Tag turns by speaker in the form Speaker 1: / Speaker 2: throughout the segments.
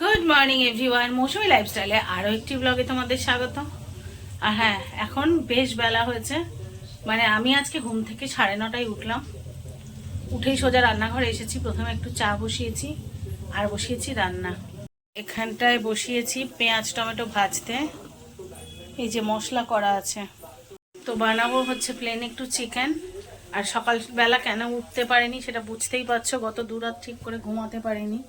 Speaker 1: Good morning everyone মৌসুমি লাইফস্টাইলে আরও একটি ব্লগে তোমাদের স্বাগত আর হ্যাঁ এখন বেশ বেলা হয়েছে। মানে আমি আজকে ঘুম থেকে সাড়ে নটায় উঠলাম। উঠেই সোজা রান্নাঘরে এসেছি। প্রথমে একটু চা বসিয়েছি, আর বসিয়েছি রান্না। এখানটায় বসিয়েছি পেঁয়াজ টমেটো ভাজতে। এই যে মশলা করা আছে। তো বানাবো হচ্ছে প্লেন একটু চিকেন আর সকালবেলা কেন উঠতে পারিনি সেটা বুঝতেই পারছ, গত দুরাত ঠিক করে ঘুমাতে পারিনি।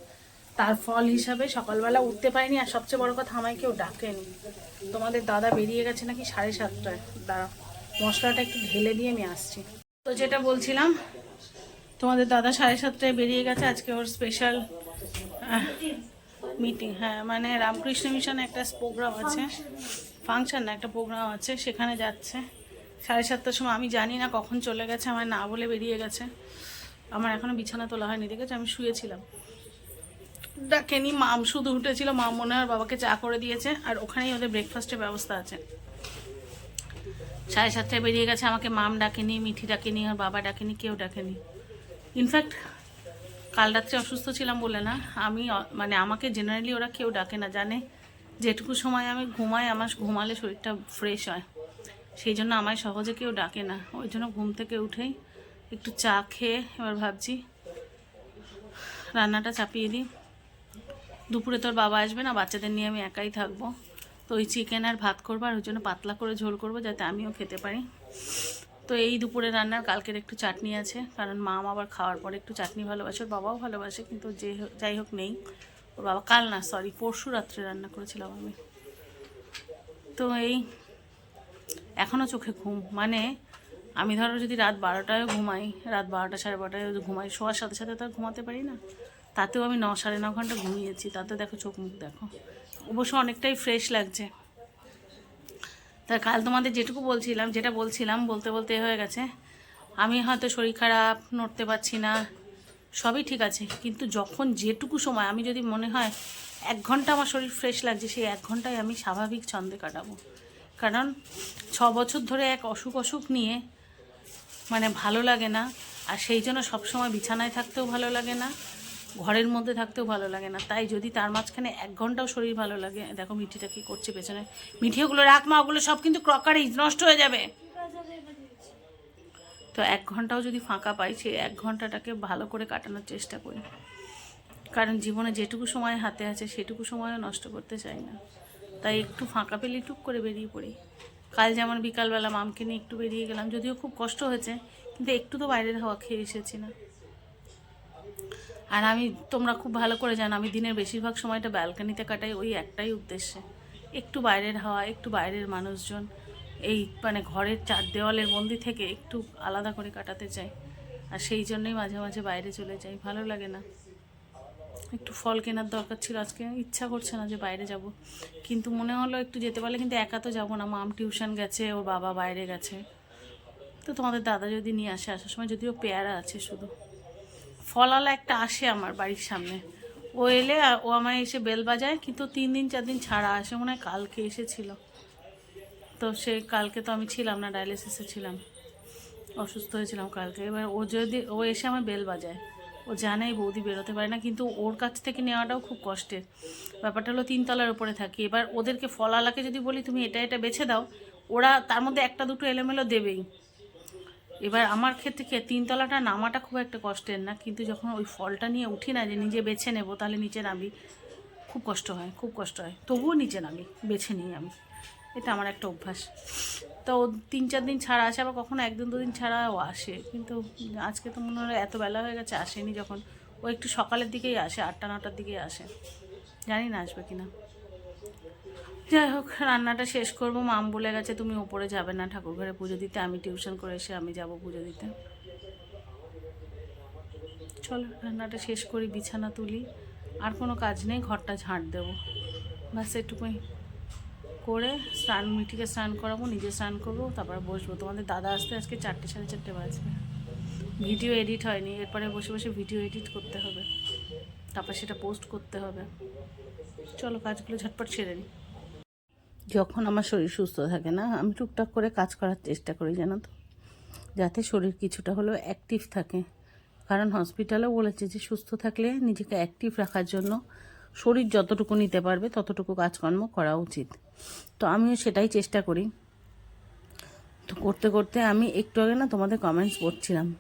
Speaker 1: তার ফল হিসাবে সকালবেলা উঠতে পারিনি, আর সবচেয়ে বড় কথা আমায় কেউ ডাকেনি। তোমাদের দাদা বেরিয়ে গেছে নাকি সাড়ে সাতটায়? দাঁড়া মশলাটা একটু ঢেলে দিয়ে আমি আসছি। তো যেটা বলছিলাম, তোমাদের দাদা সাড়ে সাতটায় বেরিয়ে গেছে, আজকে ওর স্পেশাল মিটিং হ্যাঁ মানে রামকৃষ্ণ মিশনে একটা প্রোগ্রাম আছে। ফাংশন না, একটা প্রোগ্রাম আছে, সেখানে যাচ্ছে। সাড়ে সাতটার সময়, আমি জানি না কখন চলে গেছে, আমার না বলে বেরিয়ে গেছে। আমার এখনও বিছানা তোলা হয়নি, দেখেছে? আমি শুয়েছিলাম। ডাকেনি মাম শুধু উঠেছিল মা মনে হয় বাবাকে চা করে দিয়েছে, আর ওখানেই ওদের ব্রেকফাস্টের ব্যবস্থা আছে। সাড়ে সাতটায় বেরিয়ে গেছে, আমাকে মাম ডাকেনি, মিঠি ডাকেনি, আর বাবা ডাকেনি, কেউ ডাকেনি। ইনফ্যাক্ট কাল রাত্রে অসুস্থ ছিলাম বলে না, আমি মানে আমাকে জেনারেলি ওরা কেউ ডাকে না, জানে যেটুকু সময় আমি ঘুমাই, আমার ঘুমালে শরীরটা ফ্রেশ হয়। সেই জন্য আমায় সহজে কেউ ডাকে না, ওই জন্য ঘুম থেকে উঠেই একটু চা খেয়ে এবার ভাবছি, রান্নাটা চাপিয়ে দিই। দুপুরে তোর বাবা আসবে না, বাচ্চাদের নিয়ে আমি একাই থাকব। তো ওই চিকেন আর ভাত করব আর ওই জন্য পাতলা করে ঝোল করব যাতে আমিও খেতে পারি। তো এই দুপুরে রান্নার কালকের একটু চাটনি আছে, কারণ মা আবার খাওয়ার পরে একটু চাটনি ভালোবাসে, ওর বাবাও ভালোবাসে, কিন্তু যে যাই হোক নেই। ওর বাবা কাল না সরি পরশু রাত্রে রান্না করেছিলাম আমি। তো এই এখনও চোখে ঘুম মানে আমি ধরো যদি রাত বারোটায় ঘুমাই, রাত বারোটা সাড়ে বারোটায় ঘুমাই, শোয়ার সাথে সাথে তো ঘুমাতে পারি না। তাতেও আমি ন সাড়ে ন ঘণ্টা ঘুমিয়েছি তাতে দেখো চোখ মুখ দেখো। অবশ্য অনেকটাই ফ্রেশ লাগছে। তা কাল তোমাদের যেটুকু বলছিলাম, যেটা বলছিলাম বলতে বলতে হয়ে গেছে। আমি হয়তো শরীর খারাপ, নড়তে পারছি না, সবই ঠিক আছে। কিন্তু যখন যেটুকু সময়, আমি যদি মনে হয় এক ঘণ্টা আমার শরীর ফ্রেশ লাগছে, সেই এক ঘন্টায় আমি স্বাভাবিক ছন্দে কাটাবো। কারণ ছ বছর ধরে এক অসুখ অসুখ নিয়ে মানে ভালো লাগে না, আর সেই জন্য সবসময় বিছানায় থাকতেও ভালো লাগে না ঘরের মধ্যে থাকতেও ভালো লাগে না। তাই যদি তার মাঝখানে এক ঘন্টাও শরীর ভালো লাগে, দেখো মিঠিটা কি করছে পেছনে। মিঠি ওগুলো রাখ মা, ওগুলো সব কিন্তু ক্রকারি নষ্ট হয়ে যাবে। তো এক ঘন্টাও যদি ফাঁকা পাই, সেই এক ঘন্টাটাকে ভালো করে কাটানোর চেষ্টা করি। কারণ জীবনে যেটুকু সময় হাতে আছে, সেটুকু সময়ও নষ্ট করতে চাই না। তাই একটু ফাঁকা পেলে টুক করে বেরিয়ে পড়ি। কাল যেমন বিকালবেলা মামকে নিয়ে একটু বেরিয়ে গেলাম, যদিও খুব কষ্ট হয়েছে, কিন্তু একটু তো বাইরের হাওয়া খেয়ে এসেছি না। আর আমি, তোমরা খুব ভালো করে জানো, আমি দিনের বেশিরভাগ সময়টা ব্যালকানিতে কাটাই ওই একটাই উদ্দেশ্যে। একটু বাইরের হাওয়া, একটু বাইরের মানুষজন, এই মানে ঘরের চার দেওয়ালের বন্দি থেকে একটু আলাদা করে কাটাতে চাই। আর সেই জন্যই মাঝে মাঝে বাইরে চলে যাই, ভালো লাগে না। একটু ফল কেনার দরকার ছিল, আজকে ইচ্ছা করছে না যে বাইরে যাব। কিন্তু মনে হলো একটু যেতে পারলে, কিন্তু একা তো যাব না। মাম টিউশন গেছে, ওর বাবা বাইরে গেছে। তো তোমাদের দাদা যদি নিয়ে আসে, আসার সময় যদিও পেয়ারা আছে শুধু। ফলালা একটা আসে আমার বাড়ির সামনে। ও এলে ও আমায় এসে বেল বাজায়, কিন্তু তিন দিন, চার দিন ছাড়া আসে, মনে হয় কালকে এসেছিল। তো সে কালকে তো আমি ছিলাম না ডায়ালিসিসে ছিলাম। অসুস্থ হয়েছিলাম কালকে। এবার ও যদি, ও এসে আমার বেল বাজায়। ও জানে বৌদি বেরোতে পারে না, কিন্তু ওর কাছ থেকে নেওয়াটাও খুব কষ্টের। ব্যাপারটা হলো তিনতলার উপরে থাকি। এবার ওদেরকে ফলালাকে যদি বলি, তুমি এটা এটা বেছে দাও। ওরা তার মধ্যে একটা, দুটো এলোমেলো দেবেই। এবার আমার ক্ষেত্রে কি তিনতলাটা নামাটা খুব একটা কষ্টের না, কিন্তু যখন ওই ফলটা নিয়ে উঠি না যে নিজে বেছে নেব, তাহলে নিচে নামি। খুব কষ্ট হয়, খুব কষ্ট হয়। তবুও নিচে নামি, বেছে নিই আমি। এটা আমার একটা অভ্যাস। তো তিন চার দিন ছাড়া আসে, আবার কখনো একদিন দুদিন ছাড়া ও আসে। কিন্তু আজকে তো মনে হয় এত বেলা হয়ে গেছে, আসেনি যখন। ও একটু সকালের দিকেই আসে, আটটা, নটার দিকেই আসে। জানি না আসবে কিনা। যাই হোক, রান্নাটা শেষ করব। মাম বলে গেছে, তুমি ওপরে যাবে না ঠাকুর ঘরে পুজো দিতে। আমি টিউশন করে এসে আমি যাব পুজো দিতে। চলো, রান্নাটা শেষ করি, বিছানা তুলি। আর কোনো কাজ নেই, ঘরটা ঝাঁট দেবো। বাস এটুকুই করে স্নান, মিঠিকে স্নান করাবো, নিজে স্নান করব, তারপরে বসবো। তোমাদের দাদা আসতে আজকে চারটে, সাড়ে চারটে বাজবে। ভিডিও এডিট হয়নি, এরপরে বসে বসে ভিডিও এডিট করতে হবে। তারপর সেটা পোস্ট করতে হবে। চলো, কাজগুলো ঝটপট সেরে নিই যখন আমার শরীর সুস্থ থাকে না, আমি টুকটাক করে কাজ করার চেষ্টা করি, জানো তো। যাতে শরীর কিছুটা হলেও অ্যাক্টিভ থাকে। কারণ হসপিটালেও বলেছে যে, সুস্থ থাকলে নিজেকে অ্যাক্টিভ রাখার জন্য শরীর যতটুকু নিতে পারবে, ততটুকু কাজকর্ম করা উচিত। তো আমিও সেটাই চেষ্টা করি। তো করতে করতে আমি একটু আগে না তোমাদের কমেন্টস পড়ছিলাম।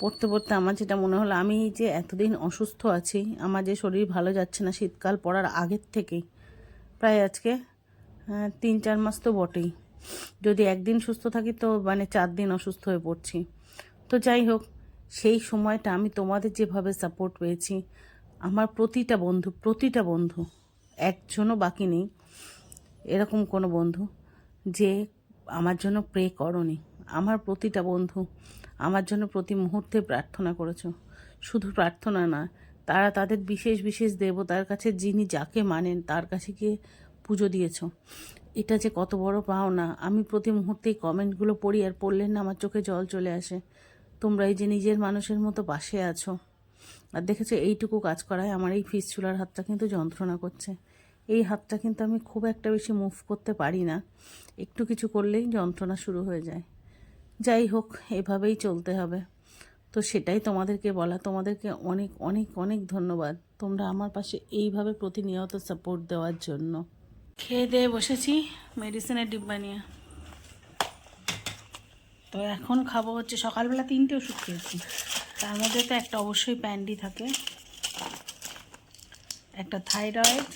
Speaker 1: পড়তে পড়তে আমার যেটা মনে হলো, আমি যে এতদিন অসুস্থ আছি, আমার যে শরীর ভালো যাচ্ছে না, শীতকাল পড়ার আগের থেকেই। প্রায় আজকে তিন, চার মাস তো বটেই। যদি একদিন সুস্থ থাকি তো মানে চার দিন অসুস্থ হয়ে পড়ছি। তো যাই হোক, সেই সময়টা আমি তোমাদের যেভাবে সাপোর্ট পেয়েছি, আমার প্রতিটা বন্ধু প্রতিটা বন্ধু, একজনও বাকি নেই, এরকম কোনো বন্ধু যে আমার জন্য প্রে করনি। আমার প্রতিটা বন্ধু আমার জন্য প্রতি মুহূর্তে প্রার্থনা করেছ। শুধু প্রার্থনা না, তারা তাদের বিশেষ বিশেষ দেবতার কাছে যিনি যাকে মানেন, তার কাছে গিয়ে পুজো দিয়েছ। এটা যে কত বড় পাওনা। আমি প্রতি মুহূর্তেই কমেন্টগুলো পড়ি আর পড়লেন না আমার চোখে জল চলে আসে। তোমরা এই যে নিজের মানুষের মতো পাশে আছো। আর দেখেছ, এইটুকু কাজ করায় আমার এই ফিস চুলার হাতটা কিন্তু যন্ত্রণা করছে। এই হাতটা কিন্তু আমি খুব একটা বেশি মুভ করতে পারি না। একটু কিছু করলেই যন্ত্রণা শুরু হয়ে যায়। যাই হোক, এভাবেই চলতে হবে। তো সেটাই তোমাদেরকে বলা। তোমাদেরকে অনেক অনেক অনেক ধন্যবাদ। তোমরা আমার পাশে এইভাবে প্রতিনিয়ত সাপোর্ট দেওয়ার জন্য। খেয়ে দিয়ে বসেছি মেডিসিনের ডিব্বা নিয়ে। তো এখন খাব হচ্ছে সকালবেলা তিনটে ওষুধ খেয়েছি। তার মধ্যে তো একটা অবশ্যই প্যান্ডি থাকে, একটা থাইরয়েড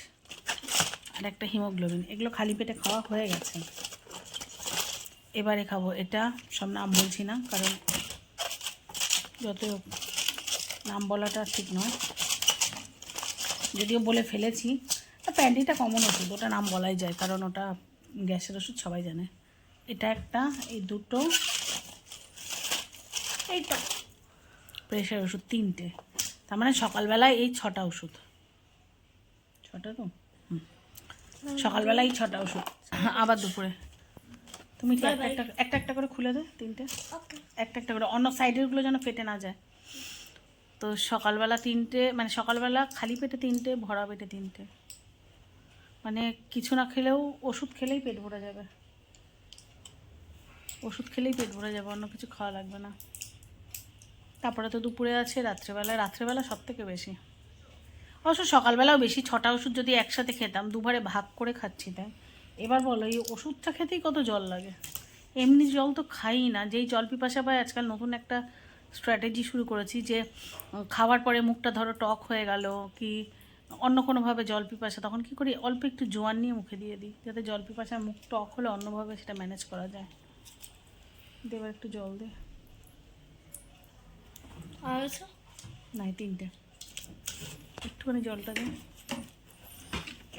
Speaker 1: আর একটা হিমোগ্লোবিন। এগুলো খালি পেটে খাওয়া হয়ে গেছে। এবারে খাব এটা, সব নাম বলছি না, কারণ যত নাম বলাটা ঠিক নয়। যদিও বলে ফেলেছি প্যান্ডিটা কমন ওষুধ ওটা নাম বলাই যায় কারণ ওটা গ্যাসের ওষুধ সবাই জানে। এটা একটা এই দুটো এইটা। প্রেশার ওষুধ তিনটে। তার মানে সকালবেলায় এই ছটা ওষুধ। ছটা তো? হুম। সকালবেলায় এই ছটা ওষুধ। আবার দুপুরে। তুমি কি একটা একটা একটা একটা করে খুলে দে তিনটে। একটা একটা করে। অন্য সাইডেরগুলো যেন ফেটে না যায়। তো সকালবেলা তিনটে মানে সকালবেলা খালি পেটে তিনটে ভরা পেটে তিনটে। মানে কিছু না খেলেও ওষুধ খেলেই পেট ভরে যাবে। ওষুধ খেলেই পেট ভরে যাবে, অন্য কিছু খাওয়া লাগবে না। তারপরে তো দুপুরে আছে, রাত্রেবেলা রাত্রেবেলা সব থেকে বেশি। অবশ্য সকালবেলাও বেশি, ছটা ওষুধ যদি একসাথে খেতাম, দুবারে ভাগ করে খাচ্ছি তাই। এবার বলো, এই ওষুধটা খেতেই কত জল লাগে? এমনি জল তো খাই না, যেই জল পিপাসা পায়, আজকাল নতুন একটা স্ট্র্যাটেজি শুরু করেছি যে খাওয়ার পরে মুখটা ধরো টক হয়ে গেল, কি অন্য কোনোভাবে জল পিপাসা তখন কি করি অল্প একটু জোয়ান নিয়ে মুখে দিয়ে দিই যাতে জল পিপাসার মুখ টক হলে অন্যভাবে সেটা ম্যানেজ করা যায়। দেবার একটু জল দে
Speaker 2: আর
Speaker 1: নাই তিনটে। একটুখানি জলটা দে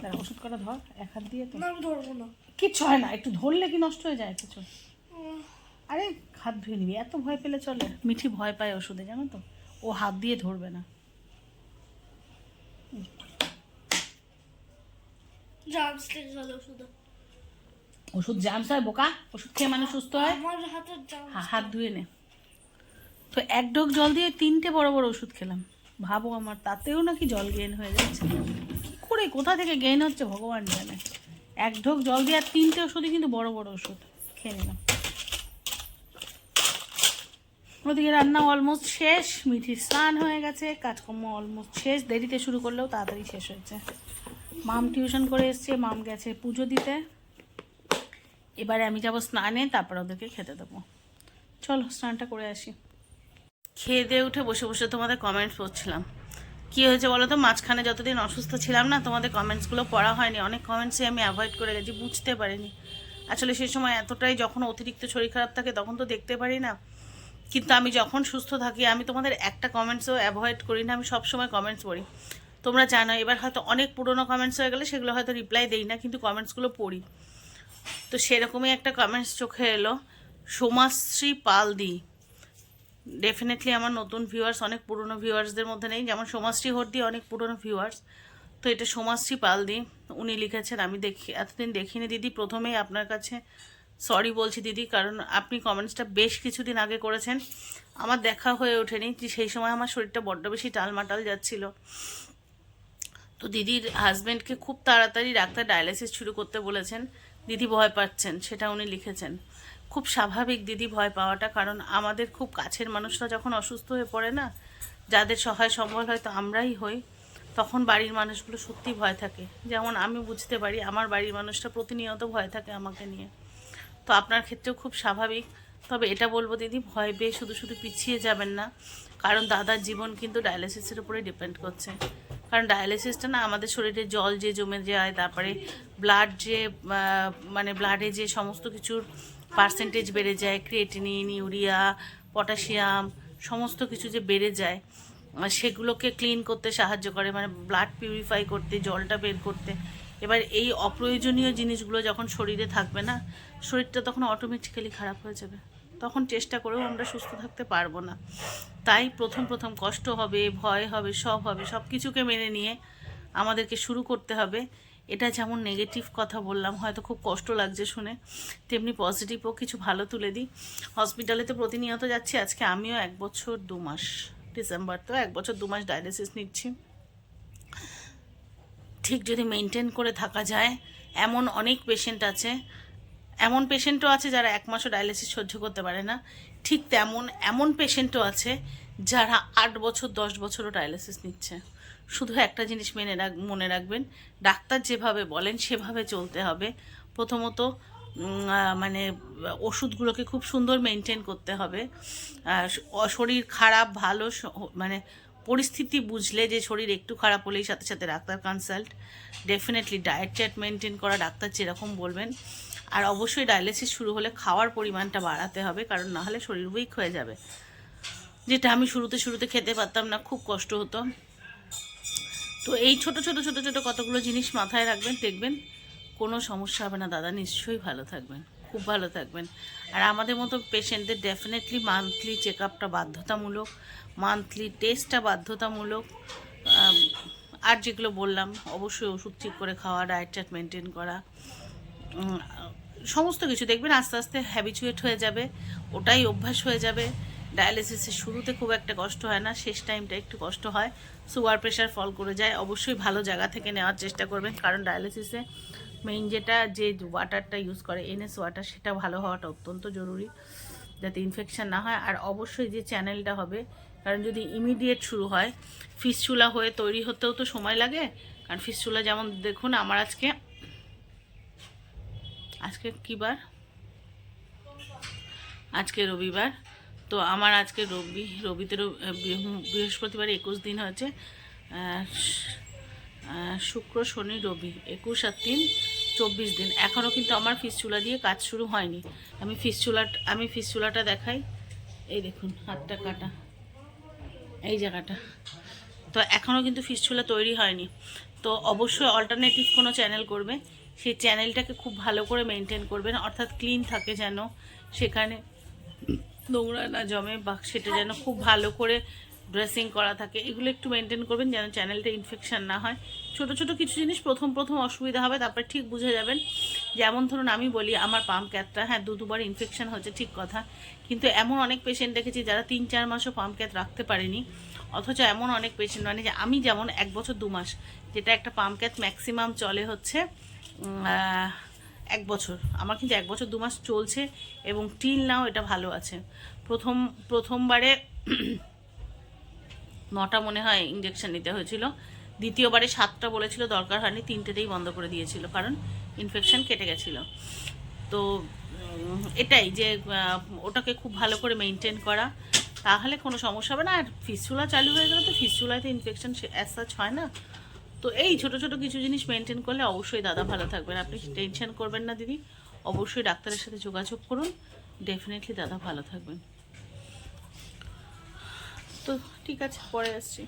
Speaker 1: দাঁড়া ওষুধ করা ধর এক হাত দিয়ে তো।
Speaker 2: না ধরবো না।
Speaker 1: কিচ্ছু হয় না একটু ধরলে কি নষ্ট হয়ে যায় কিছু? আরে হাত ধুয়ে নিবি এত ভয় পেলে চলে। মিঠি ভয় পায় ওষুধে জানো তো? ও হাত দিয়ে ধরবে না।
Speaker 2: চলে ওষুধ।
Speaker 1: জামস হয় বোকা? ওষুধ খেয়ে মানুষ সুস্থ হয়?
Speaker 2: আমার
Speaker 1: হাত ধুয়ে নে। তো এক ঢোক জল দিয়ে তিনটে বড় বড় ওষুধ খেলাম। ভাবো আমার তাতেও নাকি জল গেইন হয়ে যাচ্ছে? কি করে কোথা থেকে গেইন হচ্ছে ভগবান জানে। এক ঢোক জল দিয়ে আর তিনটে ওষুধই কিন্তু বড় বড় ওষুধ খেয়ে নিলাম। ওদিকে রান্না অলমোস্ট শেষ মিঠির স্নান হয়ে গেছে কাজকর্ম অলমোস্ট শেষ দেরিতে শুরু করলেও তাড়াতাড়ি শেষ হয়েছে। মাম টিউশন করে এসছে, মাম গেছে পুজো দিতে। এবারে আমি যাব স্নানে, তারপর ওদেরকে খেতে দেবো। চলো, স্নানটা করে আসি। খেয়ে দিয়ে উঠে বসে বসে তোমাদের কমেন্টস পড়ছিলাম। কী হয়েছে বলো তো? মাঝখানে যতদিন অসুস্থ ছিলাম না, তোমাদের কমেন্টসগুলো পড়া হয়নি। অনেক কমেন্টসই আমি অ্যাভয়েড করে গেছি, বুঝতে পারিনি। আসলে সেই সময় এতটাই যখন অতিরিক্ত শরীর খারাপ থাকে, তখন তো দেখতে পারি না। কিন্তু আমি যখন সুস্থ থাকি, আমি তোমাদের একটা কমেন্টসও অ্যাভয়েড করি না, আমি সবসময় কমেন্টস পড়ি। তোমরা জানো, এবার হয়তো অনেক পুরনো কমেন্টস হয়ে গেলে সেগুলো হয়তো রিপ্লাই দেই না, কিন্তু কমেন্টসগুলো পড়ি। তো সেরকমই একটা কমেন্টস চোখে এলো, সোমাশ্রী পালদি। ডেফিনেটলি আমার নতুন ভিউয়ার্স অনেক পুরনো ভিউয়ার্সদের মধ্যে নেই, যেমন সোমাশ্রী হর্দি অনেক পুরনো ভিউয়ার্স তো এটা সোমাশ্রী পালদি, উনি লিখেছেন, আমি দেখি, এতদিন দেখিনি দিদি, প্রথমেই আপনার কাছে সরি বলছি দিদি, কারণ আপনি কমেন্টসটা বেশ কিছুদিন আগে করেছেন। আমার দেখা হয়ে ওঠেনি, যে সেই সময় আমার শরীরটা বড্ড বেশি টালমাটাল যাচ্ছিল। তো দিদির হাজব্যান্ডকে খুব তাড়াতাড়ি ডাক্তার ডায়ালিসিস শুরু করতে বলেছেন। দিদি ভয় পাচ্ছেন, সেটা উনি লিখেছেন। খুব স্বাভাবিক দিদি ভয় পাওয়াটা, কারণ আমাদের খুব কাছের মানুষরা যখন অসুস্থ হয়ে পড়ে না, যাদের সহায় সম্বল হয়তো আমরাই হই, তখন বাড়ির মানুষগুলো সত্যি ভয় থাকে। যেমন আমি বুঝতে পারি, আমার বাড়ির মানুষটা প্রতিনিয়ত ভয় থাকে আমাকে নিয়ে। তো আপনার ক্ষেত্রেও খুব স্বাভাবিক। তবে এটা বলব দিদি, ভয় পেয়ে শুধু শুধু পিছিয়ে যাবেন না, কারণ দাদার জীবন কিন্তু ডায়ালিসিসের উপরে ডিপেন্ড করছে। কারণ ডায়ালিসিসটা না আমাদের শরীরে জল যে জমে যায়, তারপরে ব্লাড যে মানে ব্লাডে যে সমস্ত কিছুর পার্সেন্টেজ বেড়ে যায় ক্রিয়েটিনিন ইউরিয়া পটাশিয়াম সমস্ত কিছু যে বেড়ে যায় সেগুলোকে ক্লিন করতে সাহায্য করে মানে ব্লাড পিউরিফাই করতে, জলটা বের করতে। এবার এই অপ্রয়োজনীয় জিনিসগুলো যখন শরীরে থাকবে না, শরীরটা তখন অটোমেটিক্যালি খারাপ হয়ে যাবে। তখন চেষ্টা করেও আমরা সুস্থ থাকতে পারব না। তাই প্রথম প্রথম কষ্ট হবে, ভয় হবে, সব হবে, সব কিছুকে মেনে নিয়ে আমাদেরকে শুরু করতে হবে। এটা যেমন নেগেটিভ কথা বললাম, হয়তো খুব কষ্ট লাগছে শুনে, তেমনি পজিটিভও কিছু ভালো তুলে দিই। হসপিটালে তো প্রতিনিয়ত যাচ্ছি, আজকে আমিও এক বছর দু মাস ডিসেম্বর তো এক বছর দু মাস ডায়ালিসিস নিচ্ছি। ঠিক যদি মেনটেন করে থাকা যায়, এমন অনেক পেশেন্ট আছে এমন পেশেন্টও আছে যারা এক মাসও ডায়ালিসিস সহ্য করতে পারে না। ঠিক তেমন এমন পেশেন্টও আছে যারা আট বছর, দশ বছরও ডায়ালিসিস নিচ্ছে। শুধু একটা জিনিস মেনে রাখ, মনে রাখবেন, ডাক্তার যেভাবে বলেন সেভাবে চলতে হবে। প্রথমত মানে ওষুধগুলোকে খুব সুন্দর মেনটেন করতে হবে। শরীর খারাপ, ভালো মানে পরিস্থিতি বুঝলে যে শরীর একটু খারাপ হলেই সাথে সাথে doctor consult definitely diet chart maintain করা, ডাক্তার যেরকম বলবেন। আর অবশ্যই ডায়ালিসিস শুরু হলে খাওয়ার পরিমাণটা বাড়াতে হবে, কারণ না হলে শরীর উইক হয়ে যাবে। যেটা আমি শুরুতে শুরুতে খেতে পারতাম না, খুব কষ্ট হতো। তো এই ছোট ছোট ছোট ছোট কতগুলো জিনিস মাথায় রাখবেন, দেখবেন কোনো সমস্যা হবে না। দাদা, নিশ্চয়ই ভালো থাকবেন, খুব ভালো থাকবেন। আর আমাদের মতো পেশেন্টদের ডেফিনেটলি মান্থলি চেক আপটা বাধ্যতামূলক মান্থলি টেস্টটা বাধ্যতামূলক আর যেগুলো বললাম, অবশ্যই ওষুধ ঠিক করে খাওয়া ডায়েট চার্ট মেনটেন করা। সমস্ত কিছু দেখবেন, আস্তে আস্তে হ্যাবিচুয়েট হয়ে যাবে, ওটাই অভ্যাস হয়ে যাবে। ডায়ালিসিসের শুরুতে খুব একটা কষ্ট হয় না, শেষ টাইমটা একটু কষ্ট হয়। সুগার প্রেশার ফল করে যায়, অবশ্যই ভালো জায়গা থেকে নেওয়ার চেষ্টা করবেন, কারণ ডায়ালিসিসে মেইন যেটা, যে ওয়াটারটা ইউজ করে এনএস ওয়াটার সেটা ভালো হওয়াটা অত্যন্ত জরুরি, যাতে ইনফেকশান না হয়। আর অবশ্যই যে চ্যানেলটা হবে, কারণ যদি ইমিডিয়েট শুরু হয় ফিসচুলা হয়ে তৈরি হতেও তো সময় লাগে। কারণ ফিসচুলা যেমন দেখুন, আমার আজকে আজকে কী বার? আজকে রবিবার। তো আমার আজকে রবি, রবিতে বৃহস্পতিবার একুশ দিন হয়েছে। শুক্র, শনি, রবি, একুশ আর তিন, চব্বিশ দিন। এখনও কিন্তু আমার ফিস চুলা দিয়ে কাজ শুরু হয়নি। আমি ফিস চুলা আমি ফিস চুলাটা দেখাই। এই দেখুন, হাতটা কাটা। এই জায়গাটা। তো এখনও কিন্তু ফিস চুলা তৈরি হয়নি। তো অবশ্যই অল্টারনেটিভ কোনো চ্যানেল করবে। সেই চ্যানেলটাকে খুব ভালো করে মেনটেন করবেন, অর্থাৎ ক্লিন থাকে যেন সেখানে নোংরা না জমে বা সেটা যেন খুব ভালো করে ড্রেসিং করা থাকে। এগুলো একটু মেনটেন করবেন যেন চ্যানেলটা ইনফেকশান না হয়। ছোট ছোট কিছু জিনিস প্রথম প্রথম অসুবিধা হবে, তারপরে ঠিক বুঝে যাবেন। যেমন ধরুন আমি বলি, আমার পাম্প ক্যাথটা হ্যাঁ দু, দুবার ইনফেকশান হচ্ছে ঠিক কথা। কিন্তু এমন অনেক পেশেন্ট দেখেছি যারা তিন, চার মাসও পাম্প ক্যাথ রাখতে পারেনি। অথচ এমন অনেক পেশেন্ট মানে যে আমি যেমন এক বছর দু মাস, যেটা একটা পাম্প ক্যাথ ম্যাক্সিমাম চলে হচ্ছে এক বছর। আমার কিন্তু এক বছর, দু মাস চলছে এবং টিল নাও এটা ভালো আছে। প্রথম, প্রথমবারে নটা মনে হয় ইঞ্জেকশন নিতে হয়েছিল। দ্বিতীয়বারে সাতটা বলেছিল, দরকার হয়নি, তিনটেতেই বন্ধ করে দিয়েছিল, কারণ ইনফেকশন কেটে গেছিল। তো এটাই যে ওটাকে খুব ভালো করে মেনটেন করা, তাহলে কোনো সমস্যা হবে না। আর ফিসচুলা চালু হয়ে গেলে তো ফিসচুলাতে ইনফেকশন অ্যাজ সাচ হয় না। তো এই ছোট ছোট কিছু জিনিস মেনটেন করলে অবশ্যই দাদা ভালো থাকবেন। আপনি টেনশন করবেন না দিদি। অবশ্যই ডাক্তারের সাথে যোগাযোগ করুন। ডেফিনেটলি দাদা ভালো থাকবেন। তো ঠিক আছে, পরে আসছি।